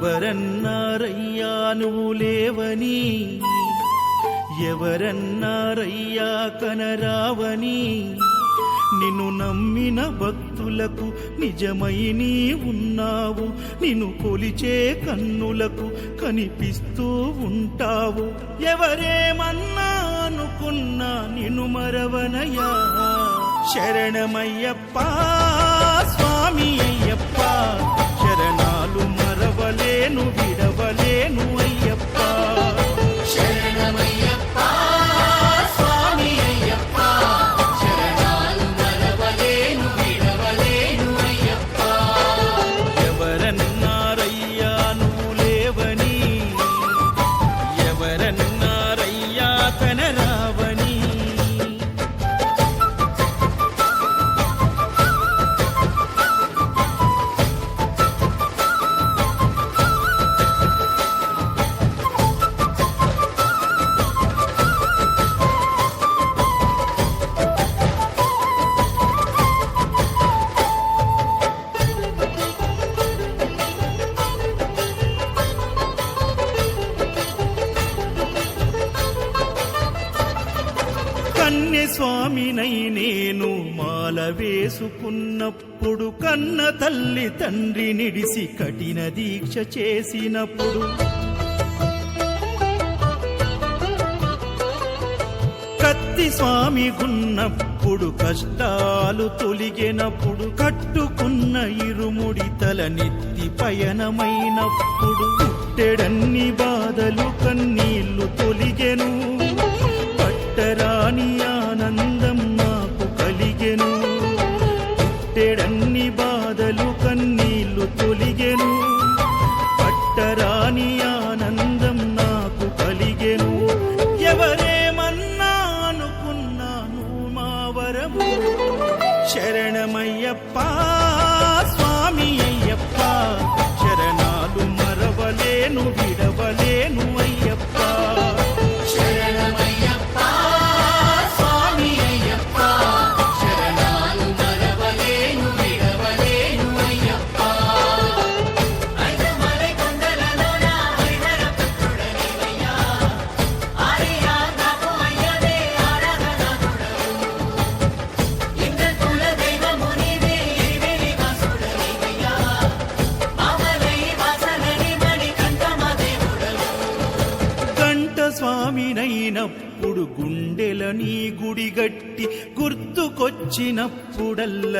ఎవరన్నారయ్యా నువ్వు లేవని? ఎవరన్నారయ్యా కనరావని? నిన్ను నమ్మిన భక్తులకు నిజమై నీ ఉన్నావు నిన్ను కొలిచే కన్నులకు కనిపిస్తూ ఉంటావు. ఎవరేమన్నా అనుకున్నా నిన్ను మరవనయ్యా. శరణమయ్యప్ప స్వామి అయ్యప్ప శరణాలు విడవలేను విడవలేను అయ్యప్ప. శరణమయ్యప్ప. స్వామినై నేను మాల వేసుకున్నప్పుడు కన్న తల్లి తండ్రి నిడిసి కఠిన దీక్ష చేసినప్పుడు. కత్తి స్వామి గున్నప్పుడు కష్టాలు తొలిగినప్పుడు కట్టుకున్న ఇరుముడి తల నెత్తి పయనమైనప్పుడు పుట్టెడన్ని బాధలు కన్నీళ్ళు తొలిగెను. పట్టరాని ఆనందం నాకు కలిగెను. పుట్టెడన్ని బాధలు కన్నీళ్ళు తొలిగెను. పట్టరాని ఆనందం నాకు కలిగెను. ఎవరేమన్నా అనుకున్నాను మా వరము? శరణమయ్యప్ప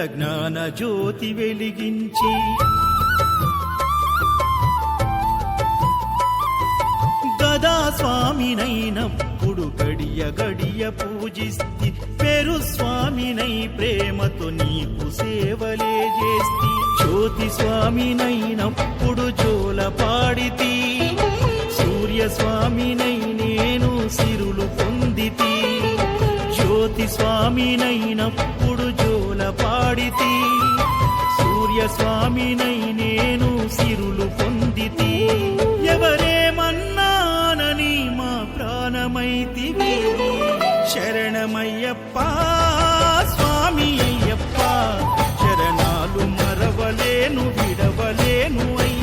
జ్ఞాన జ్యోతి వెలిగించి. గదా స్వామినైనప్పుడు గడియ గడియ పూజిస్తి పెరు స్వామినై ప్రేమతో నీకు సేవలే చేస్తి. జ్యోతి స్వామినైనప్పుడు జోల పాడితి సూర్య స్వామినై నేను సిరులు పొందితి. జ్యోతి స్వామినైనప్పుడు జోల పాడితి. సూర్య స్వామినై నేను సిరులు పొందితి. ఎవరేమన్నానని మా ప్రాణమైతివి. శరణమయ్యప్ప స్వామి అయ్యప్ప శరణాలు మరవలేను విడవలేను అయ్యప్ప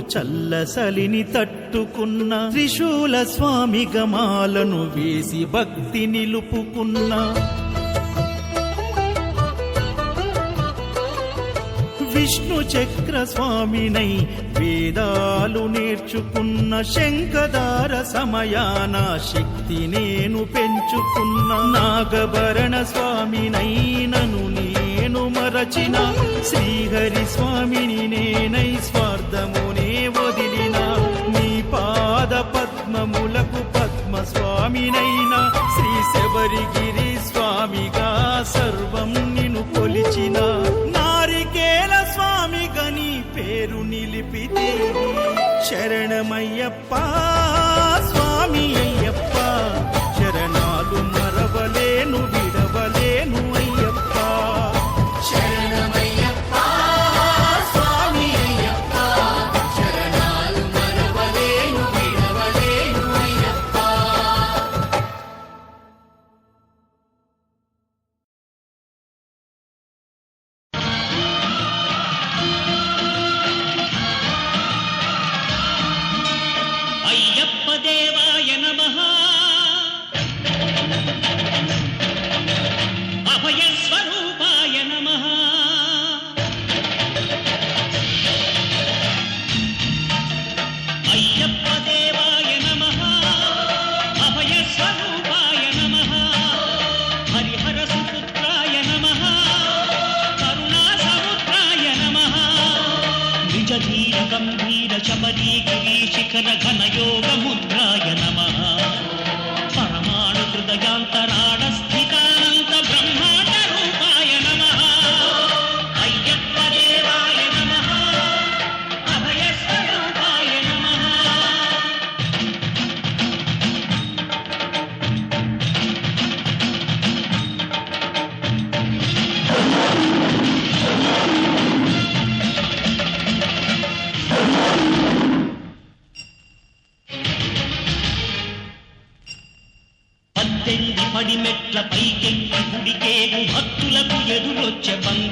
చంద్రస్వామినైనప్పుడు చల్లసలిని తట్టుకున్న త్రిశూల స్వామి గమాలను వేసి భక్తి నిలుపుకున్న. విష్ణు చక్ర స్వామినై వేదాలు నేర్చుకున్న శంఖదార సమయాన శక్తి నేను పెంచుకున్న. నాగభరణ స్వామినై నను నేను మరచిన శ్రీహరి స్వామిని నేనై స్వార్థముని పద్మములకు పద్మస్వామినైనా శ్రీ శబరిగిరి స్వామిగా సర్వం నిను కొలిచిన నారికేల స్వామి గని పేరు నిలిపితే శరణమయ్యప్ప. వామదేవాయ నమ. అభయస్వరూపాయ నమ. అయ్యప్ప గంభీర శబరీ గిరీశిఖర ఘనయోగముద్ర మెట్ల పైకెక్కి గుడికే హత్తులకు ఎదురొచ్చే బంగ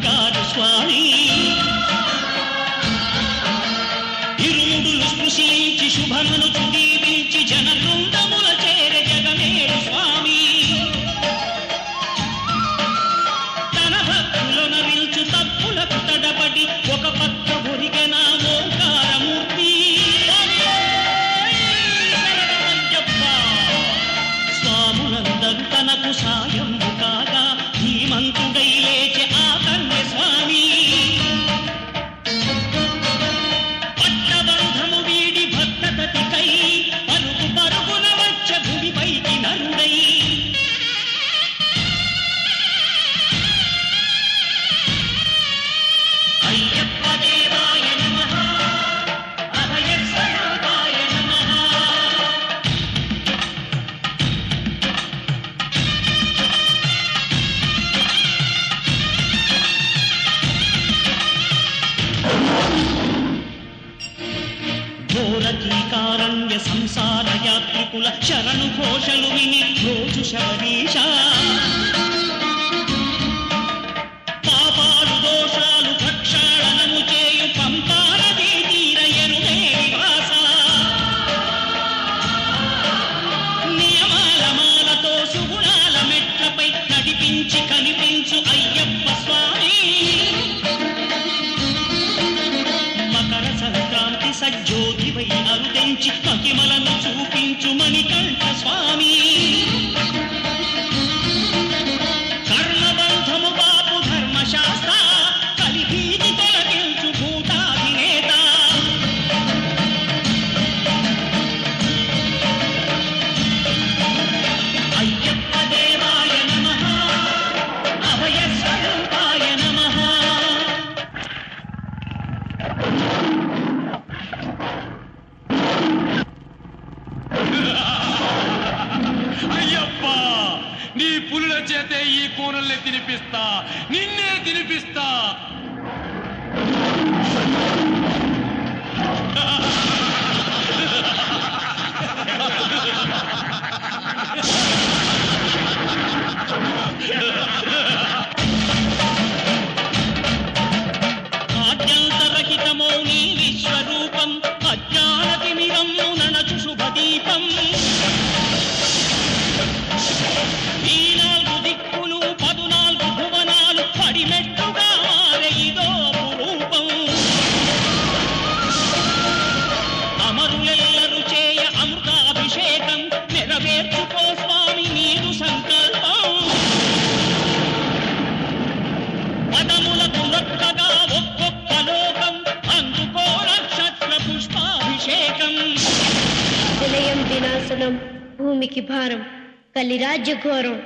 కలిరాజ్య ఘోరం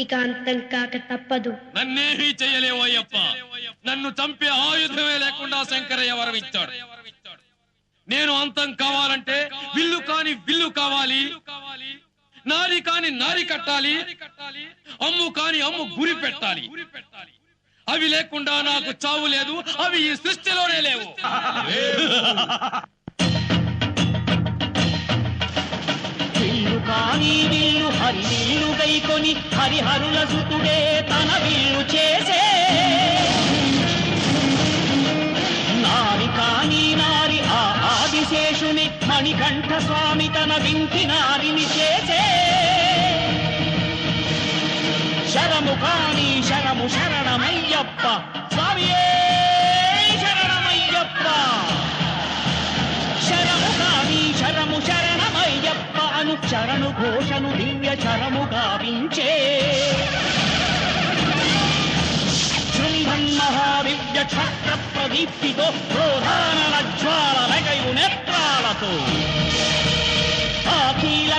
ఇక అంతం కాక తప్పదు. నన్నేమీ చేయలేవోయప్ప నన్ను చంపే ఆయుధమే లేకుండా శంకరయ్య వరవిచ్చాడు నేను అంతం కావాలంటే విల్లు కాని విల్లు కావాలి. నారి కాని నారి కట్టాలి. అమ్ము కాని అమ్ము గురి పెట్టాలి. అవి లేకుండా నాకు చావు లేదు. అవి ఈ సృష్టిలోనే లేవు. విల్లు వీళ్ళు హరి వీళ్ళు గైకొని హరిహరుల సుతుడే తన వీళ్ళు చేసే. నారి కాని నారి ఆ ఆదిశేషుని మణికంఠ స్వామి తన వింటి నారిని చేసే. శరము కాని శరము శరణమయ్యప్ప స్వామియే. శరణు ఘోషను దివ్య చరము గావించే. శృంభం మహాదివ్య ఛత్ర ప్రదీప్తితో ప్రోధాన జ్వాల లగయు నేత్రాలతో ఆ కీల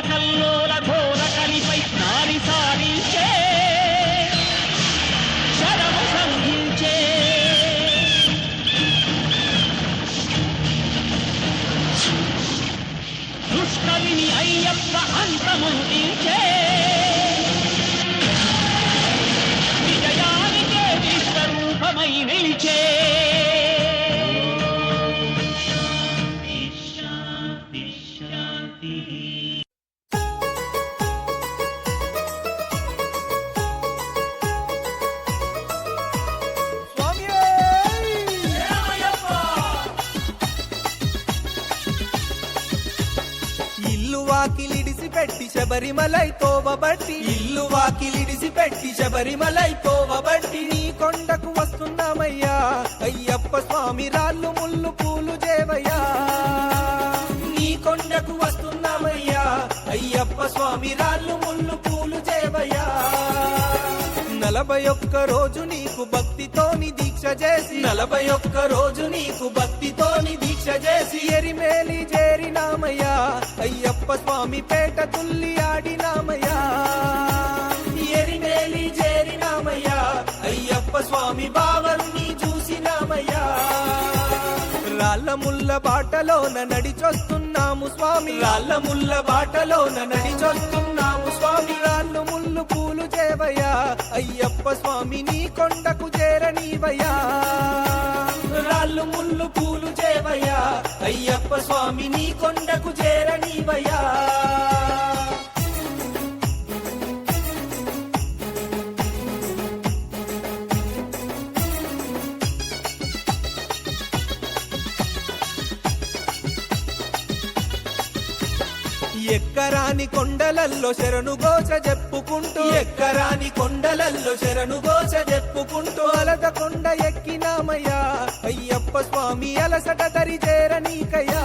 పెట్టి శబరిమలై తోవబట్టి. ఇల్లు వాకిలిడిసి పెట్టి శబరిమలై తోవబట్టి. నీ కొండకు వస్తున్నామయ్యా. అయ్యప్ప స్వామి రాళ్ళు ముళ్ళు పూలు చేవయ్యా. నీ కొండకు వస్తున్నామయ్యా. అయ్యప్ప స్వామి రాళ్ళు ముళ్ళు పూలు చేవయ్యా. నలభై ఒక్క రోజు నీకు భక్తితోని దీక్ష చేసి. నలభై ఒక్క రోజు నీకు భక్తితోని దీక్ష చేసి ఎరిమేలి చేరినామయ్యా అయ్యప్ప స్వామి పేట తుల్లి ఆడినామయ్యా ఎరిమేలి చేరినామయ్యా అయ్యప్ప స్వామి బావరుని చూసినామయ్యా రాళ్ళ ముల్ల బాటలోన నడిచొస్తున్నాము స్వామి. రాళ్ళ ముల్ల బాటలోన నడిచొస్తున్నాము స్వామి. రాళ్ళు నన్ను పూలు చేవయ్యా అయ్యప్ప స్వామి నీ కొండకు చేరనీవయ్యా. రాళ్ళు ముళ్ళు పూలు చేవయ్యా అయ్యప్ప స్వామి నీ కొండకు చేరనీవయ్యా. ఎక్కరాని కొండలల్లో శరణు గోచ చెప్పుకుంటూ ఎక్కరాని కొండలల్లో శరణు గోచ చెప్పుకుంటూ అలద కొండ ఎక్కినామయ్యా. అయ్యప్ప స్వామి అలసట తరి చేరనీకయ్యా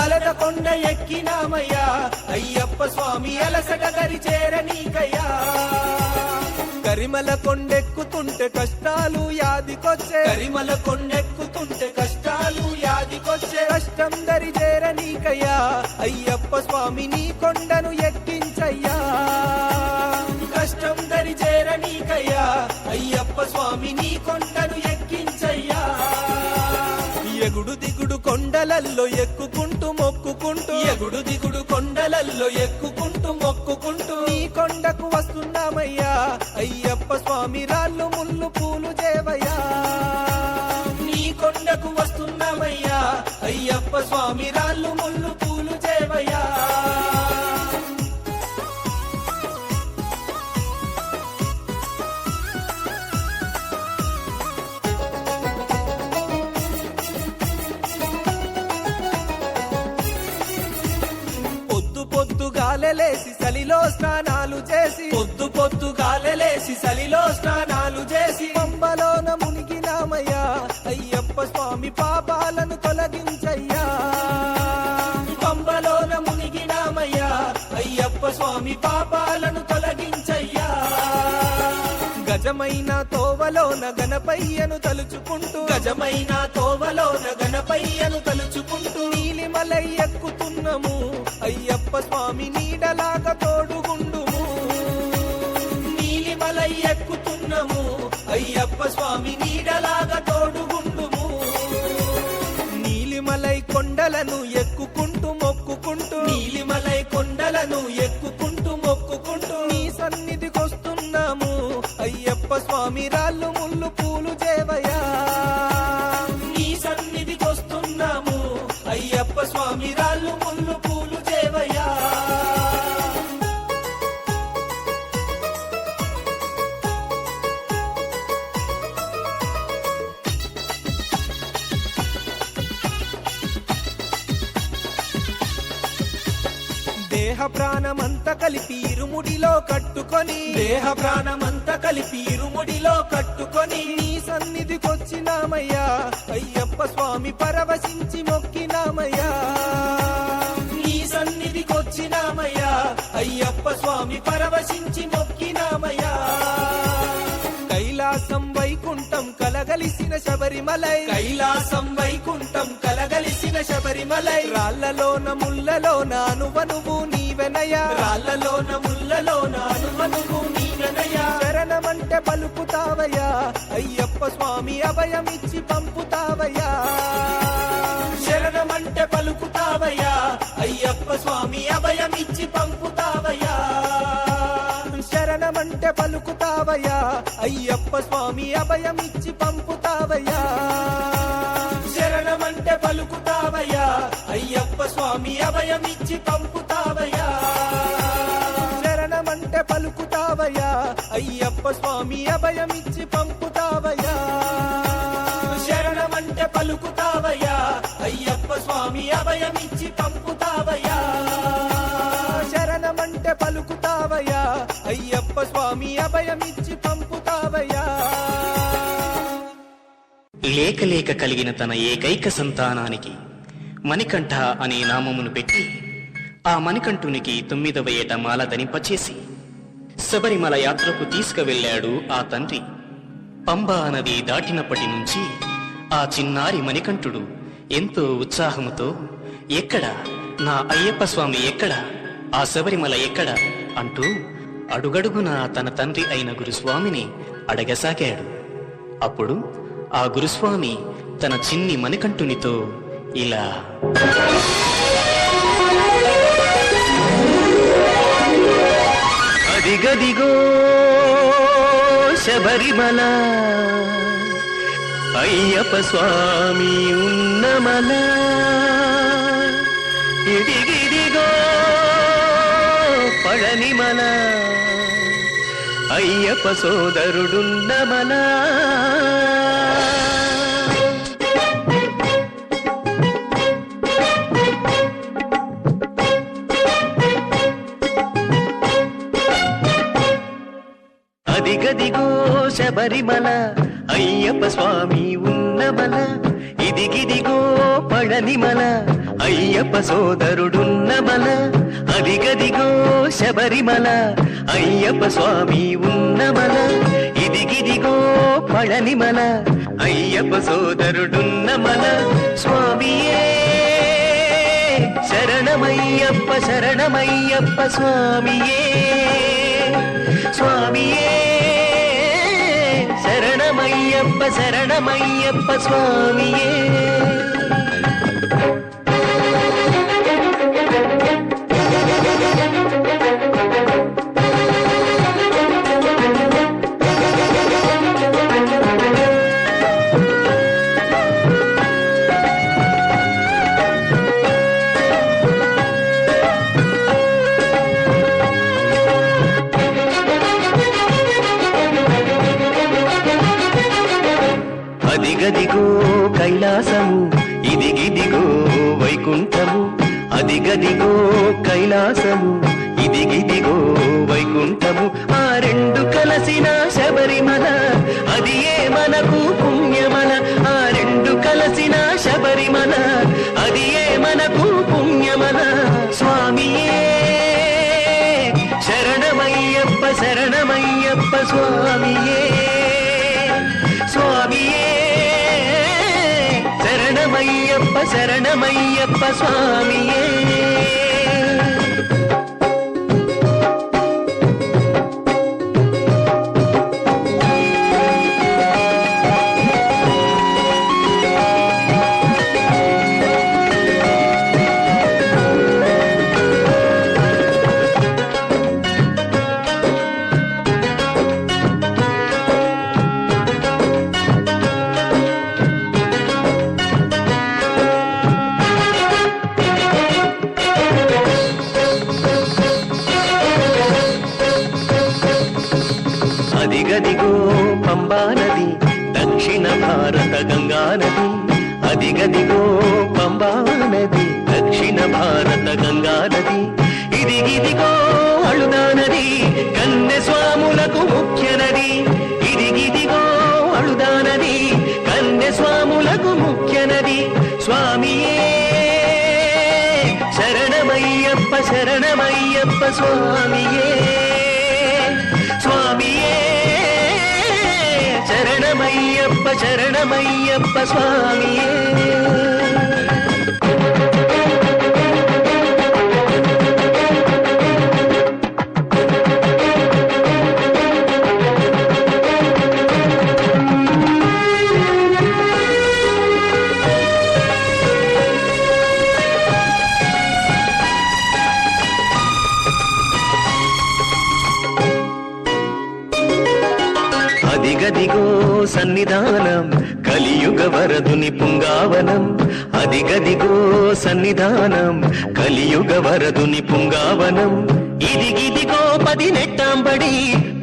అలత కొండ ఎక్కినామయ్యా. అయ్యప్ప స్వామి అలసట తరి చేరనీకయ్యా కరిమల కొండెక్కుతుంటే కష్టాలు యాదికొచ్చే కరిమల కొండెక్కు యాదికొచ్చే కష్టం నీకయ్యా. చేరనీకయ్యా అయ్యప్ప స్వామి నీ కొండను ఎక్కించయ్యా. కష్టం దరి చేరనీకయ్యా అయ్యప్ప స్వామి నీ కొండను ఎక్కించయ్యా. ఎగుడు దిగుడు కొండలల్లో ఎక్కుకుంటూ మొక్కుకుంటూ. ఎగుడు దిగుడు కొండలల్లో ఎక్కుకుంటూ మొక్కుకుంటూ. నీ కొండకు వస్తున్నామయ్యా. అయ్యప్ప స్వామి రాళ్ళు ముళ్ళు పూలు దేవయ్యా నీ కొండకు వస్తున్నామయ్యా అయ్యప్ప స్వామి రాళ్ళు ముళ్ళు పూలు చేవయ్యా పొద్దు పొద్దు గాలెలేసి సలిలో స్నానాలు చేసి పొద్దు పొద్దు గాలెలేసి సలిలో స్నానాలు బాధలను తొలగించయ్యా. పంబలోన మునిగినామయ్యా. అయ్యప్ప స్వామి పాపాలను తొలగించయ్యా. గజమైన తోవలోన గణపయ్యను తలుచుకుంటూ. గజమైన తోవలోన గణపయ్యను తలుచుకుంటూ. నీలిమలై ఎక్కుతున్నాము. అయ్యప్ప స్వామి నీడలాగ తోడుగుండు నీలిమలై ఎక్కుతున్నాము. అయ్యప్ప స్వామి నీడలాగా తోడు కొండలను ఎక్కుకుంటూ మొక్కుకుంటూ నీలిమలై కొండలను ఎక్కుకుంటూ మొక్కుకుంటూ నీ సన్నిధికొస్తున్నాము అయ్యప్ప స్వామి రాళ్ళు ముళ్ళు పూలు చేవయ్యా. నీ సన్నిధికొస్తున్నాము అయ్యప్ప స్వామి రాళ్ళు కలిపి ఇరుముడిలో కట్టుకొని. దేహ ప్రాణమంత కలిపి ఇరుముడిలో కట్టుకొని. నీ సన్నిధికొచ్చినామయ్యా. అయ్యప్ప స్వామి పరవశించి మొక్కినామయ్యా. నీ సన్నిధికొచ్చినామయ్యా. అయ్యప్ప స్వామి పరవశించి మొక్కినామయ్యా. కైలాసం వైకుంఠం కలగలిసిన శబరిమలై. కైలాసం వైకుంఠం కలగలిసిన శబరిమలై. రాళ్ళలోన ముళ్ళలోన అనువనువు నీవెనయ రాళ్ళలోన ముళ్ళలోన నీవెనయ శరణమంటే పలుకుతావయ్యా. అయ్యప్ప స్వామి అభయమిచ్చి పంపుతావయ్యా. శరణమంటే పలుకుతావయ్యా. అయ్యప్ప స్వామి అభయమిచ్చి పంపుతావయ్యా. శరణమంటే పలుకుతావయ్యా. అయ్యప్ప స్వామి అభయమిచ్చి పంపుతావయ్యా. శరణమంటే పలుకుతావయ్యా. అయ్యప్ప స్వామి అభయమిచ్చి పంపుతావయ్యా అయ్యప్ప స్వామి అభయమిచ్చి పంపుతావయ్యా. శరణమంటే పలుకుతావయ్యా. అయ్యప్ప స్వామి అభయమిచ్చి పంపుతావయ్యా. శరణమంటే పలుకుతావయ్యా. అయ్యప్ప స్వామి అభయమిచ్చి పంపుతావయ్యా. లేక లేక కలిగిన తన ఏకైక సంతానానికి మణికంఠ అనే నామమును పెట్టి ఆ మణికంఠునికి తొమ్మిదవ ఏట మాల ధనింపచేసి శబరిమల యాత్రకు తీసుకువెళ్ళాడు ఆ తండ్రి. పంబా నది దాటినప్పటి నుంచి ఆ చిన్నారి మణికంఠుడు ఎంతో ఉత్సాహముతో ఎక్కడ? నా అయ్యప్ప స్వామి ఎక్కడ? ఆ శబరిమల ఎక్కడ? అంటూ అడుగడుగున తన తండ్రి అయిన గురుస్వామిని అడగసాగాడు. అప్పుడు ఆ గురుస్వామి తన చిన్ని మణికంఠునితో ఇలా దిగదిగో శబరిమల. అయ్యప్ప స్వామి ఉన్నమల. ఇదిగిదిగో పళనిమల. అయ్యప్ప సోదరుడున్నమల. దిగదిగో శబరిమల అయ్యప్ప స్వామి ఉన్నమల. ఇదిగిదిగో పళనిమల అయ్యప్ప సోదరుడున్నమల. అదిగదిగో శబరిమల అయ్యప్ప స్వామి ఉన్నమల. ఇదిగిదిగో పళనిమల అయ్యప్ప సోదరుడున్నమల. స్వామియే శరణమయ్యప్ప శరణమయ్యప్ప స్వామియే. శరణమయ్యప్ప శరణమయ్యప్ప స్వామియే అదిగదిగో కైలాసము ఇదిగిదిగో వైకుంఠము. అదిగదిగో కైలాసము ఇదిగిదిగో వైకుంఠము. ఆ రెండు కలసిన శబరిమల అది ఏ మనకు పుణ్యమల? ఆ రెండు కలసిన శరణమయ్యప్ప స్వామియే పంబా నది దక్షిణ భారత గంగా నది అదిగదిగో పంబా నది దక్షిణ భారత గంగా నది ఇదిగిదిగో అళుదా నది కన్నె స్వాములకు ముఖ్య నది. ఇదిగిదిగో అళుదా నది కన్నె స్వాములకు ముఖ్య నది. స్వామియే శరణమయ్యప్ప శరణమయ్యప్ప స్వామియే. శరణమయ్యప్ప శరణమయ్యప్ప స్వామియే సన్నిధానం కలియుగ వరదుని పుంగావనం. ఇదిగిదిగో పది నెట్టాంబడి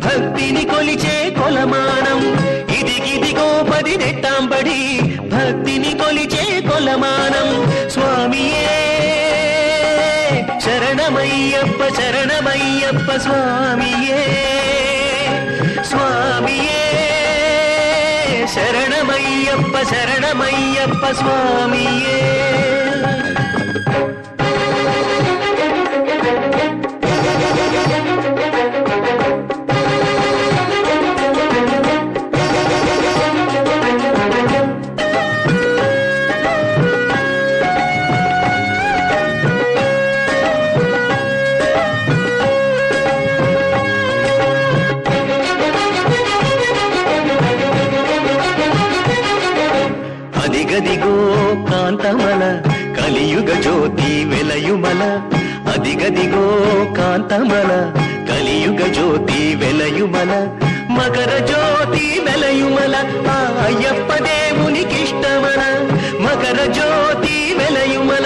భక్తిని కొలిచే కొలమానం. ఇదిగిదిగో పది నెట్టాంబడి భక్తిని కొలిచే కొలమానం. స్వామియే శరణమయ్యప్ప శరణమయ్యప్ప స్వామియే. స్వామియే శరణమయ్యప్ప శరణమయ్యప్ప స్వామియే. వెలయుమల అదిగదిగో కాంతమల కలియుగ జ్యోతి వెలయుమల మకర జ్యోతి వెలయుమల ఆ అయ్యప్ప దేవునికిష్టమల మకర జ్యోతి వెలయుమల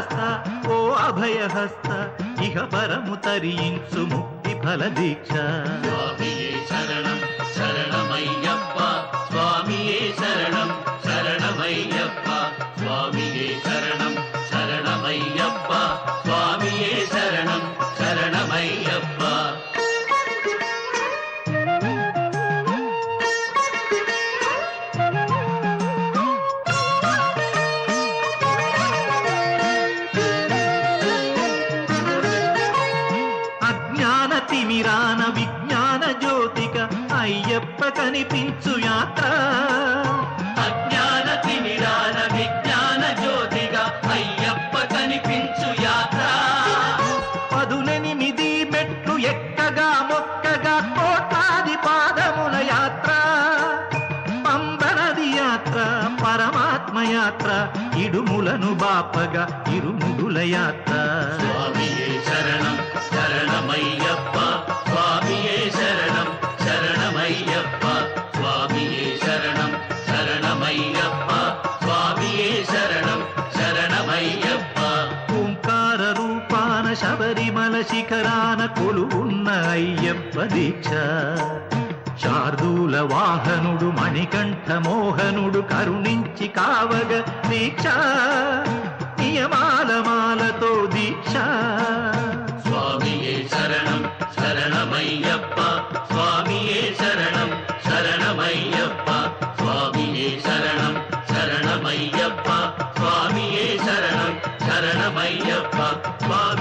హస్త ఓ అభయ హస్త ఇహ పరము తరించు ముక్తి ఫల దీక్ష నడిపించు యాత్ర. కనిపించు యాత్ర. పాదముల యాత్ర. ఇడుములను బాపగా ఇరుముడుల యాత్ర. స్వామి శరణం శరణమయ్యప్ప. శిఖరాన కొలువున్న అయ్యప్ప దీక్ష శార్దూల వాహనుడు మణికంఠ మోహనుడు కరుణించి కావగ దీక్ష నియమాల మాలతో దీక్ష స్వామియే శరణం శరణమయ్యప్ప స్వామియే శరణం శరణమయ్యప్ప స్వామియే శరణం శరణమయ్యప్ప స్వామియే శరణం శరణమయ్యప్ప స్వామియే